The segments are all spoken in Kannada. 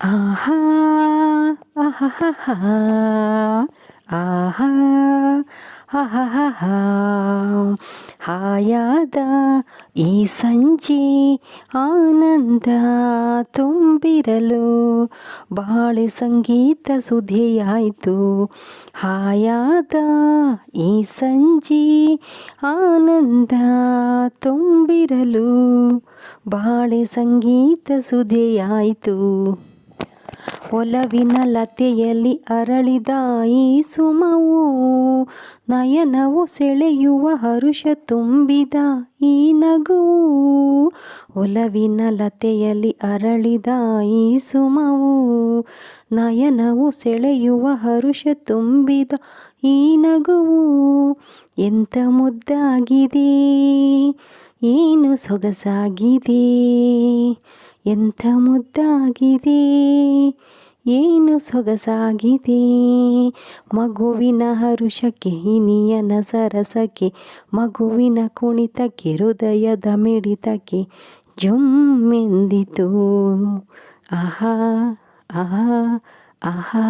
ಆಹಾ ಆಹಾ ಆಹಾ ಆಹಾಹಾ ಹಾಯಾದ ಈ ಸಂಜೆ ಆನಂದ ತುಂಬಿರಲು ಬಾಳೆ ಸಂಗೀತ ಸುಧೆಯಾಯಿತು ಹಾಯಾದ ಈ ಸಂಜೆ ಆನಂದ ತುಂಬಿರಲು ಬಾಳೆ ಸಂಗೀತ ಸುಧೆಯಾಯಿತು ಒಲವಿನ ಲತೆಯಲ್ಲಿ ಅರಳಿದ ಈ ಸುಮವು, ನಯನವು ಸೆಳೆಯುವ ಹರುಷ ತುಂಬಿದ ಈ ನಗುವು. ಒಲವಿನ ಲತೆಯಲ್ಲಿ ಅರಳಿದ ಈ ಸುಮವು, ನಯನವು ಸೆಳೆಯುವ ಹರುಷ ತುಂಬಿದ ಈ ನಗುವು. ಎಂತ ಮುದ್ದಾಗಿದೆ, ಏನು ಸೊಗಸಾಗಿದೆ. ಎಂಥ ಮುದ್ದಾಗಿದೆ, ಏನು ಸೊಗಸಾಗಿದೆ. ಮಗುವಿನ ಹರುಷಕ್ಕೆ ಹಿನಿಯನ ಸರಸಕ್ಕೆ ಮಗುವಿನ ಕುಣಿತಕ್ಕೆ, ಹೃದಯದ ಮಿಡಿತಕ್ಕೆ ಜುಮ್ಮೆಂದಿತು. ಆಹಾ ಆಹಾ ಆಹಾ.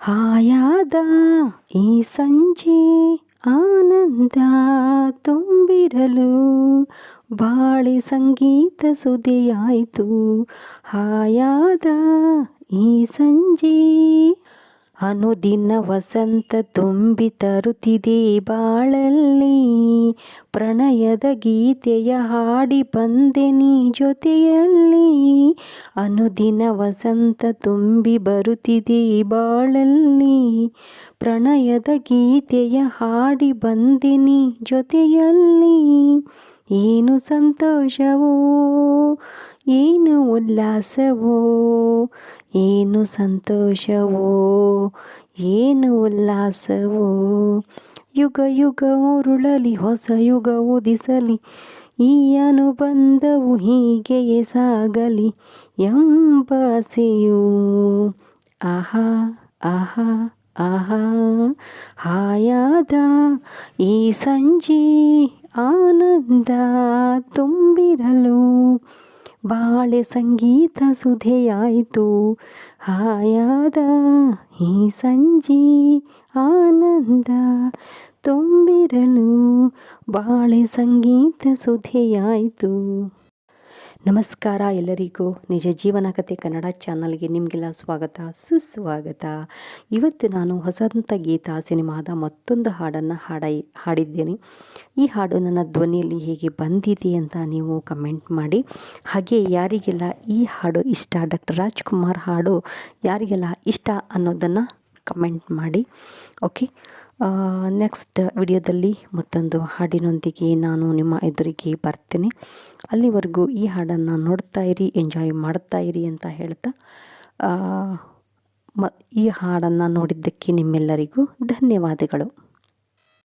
ಹಾಯಾದ ಈ ಸಂಜೆ ಆನಂದ ತುಂಬಿರಲು ಬಾಳೆ ಸಂಗೀತ ಸುದೆಯಾಯಿತು ಹಾಯಾದ ಈ ಸಂಜೆ ಅನುದಿನ ವಸಂತ ತುಂಬಿ ತರುತ್ತಿದೆ ಬಾಳಲ್ಲಿ. ಪ್ರಣಯದ ಗೀತೆಯ ಹಾಡಿ ಬಂದೆ ನೀ ಜೊತೆಯಲ್ಲಿ. ಅನುದಿನ ವಸಂತ ತುಂಬಿ ಬರುತ್ತಿದೆ ಬಾಳಲ್ಲಿ. ಪ್ರಣಯದ ಗೀತೆಯ ಹಾಡಿ ಬಂದೆ ನೀ ಜೊತೆಯಲ್ಲಿ. ಏನು ಸಂತೋಷವೋ, ಏನು ಉಲ್ಲಾಸವೋ, ಏನು ಸಂತೋಷವೋ, ಏನು ಉಲ್ಲಾಸವೋ. ಯುಗ ಯುಗ ಉರುಳಲಿ, ಹೊಸ ಯುಗ ಉದಿಸಲಿ, ಈ ಅನುಬಂಧವು ಹೀಗೆಯೇ ಸಾಗಲಿ ಎಂಬಾಸೆಯು ಆಹಾ ಆಹಾ ಆಹಾ, ಹಾಯಾದ ಈ ಸಂಜೆ ಆನಂದ ತುಂಬಿರಲು. ಬಾಳೆ ಸಂಗೀತ ಸುಧೆಯಾಯಿತು. ಹಾಯಾದ ಈ ಸಂಜೆ ಆನಂದ ತುಂಬಿರಲು. ಬಾಳೆ ಸಂಗೀತ ಸುಧೆಯಾಯಿತು. ನಮಸ್ಕಾರ ಎಲ್ಲರಿಗೂ. ನಿಜ ಜೀವನ ಕಥೆ ಕನ್ನಡ ಚಾನಲ್ಗೆ ನಿಮಗೆಲ್ಲ ಸ್ವಾಗತ, ಸುಸ್ವಾಗತ. ಇವತ್ತು ನಾನು ಹೊಸಂತ ಗೀತಾ ಸಿನಿಮಾದ ಮತ್ತೊಂದು ಹಾಡನ್ನು ಹಾಡ, ಹಾಡಿದ್ದೇನೆ. ಈ ಹಾಡು ನನ್ನ ಧ್ವನಿಯಲ್ಲಿ ಹೇಗೆ ಬಂದಿದೆ ಅಂತ ನೀವು ಕಮೆಂಟ್ ಮಾಡಿ. ಹಾಗೆ ಯಾರಿಗೆಲ್ಲ ಈ ಹಾಡು ಇಷ್ಟ, ಡಾಕ್ಟರ್ ರಾಜ್ಕುಮಾರ್ ಹಾಡು ಯಾರಿಗೆಲ್ಲ ಇಷ್ಟ ಅನ್ನೋದನ್ನು ಕಮೆಂಟ್ ಮಾಡಿ. ಓಕೆ. ನೆಕ್ಸ್ಟ್ ವಿಡಿಯೋದಲ್ಲಿ ಮತ್ತೊಂದು ಹಾಡಿನೊಂದಿಗೆ ನಾನು ನಿಮ್ಮ ಎದುರಿಗೆ ಬರ್ತೇನೆ. ಅಲ್ಲಿವರೆಗೂ ಈ ಹಾಡನ್ನು ನೋಡ್ತಾ ಇರಿ ಎಂಜಾಯ್ ಮಾಡ್ತಾ ಇರಿ ಅಂತ ಹೇಳ್ತಾ ಮ, ಈ ಹಾಡನ್ನು ನೋಡಿದ್ದಕ್ಕೆ ನಿಮ್ಮೆಲ್ಲರಿಗೂ ಧನ್ಯವಾದಗಳು.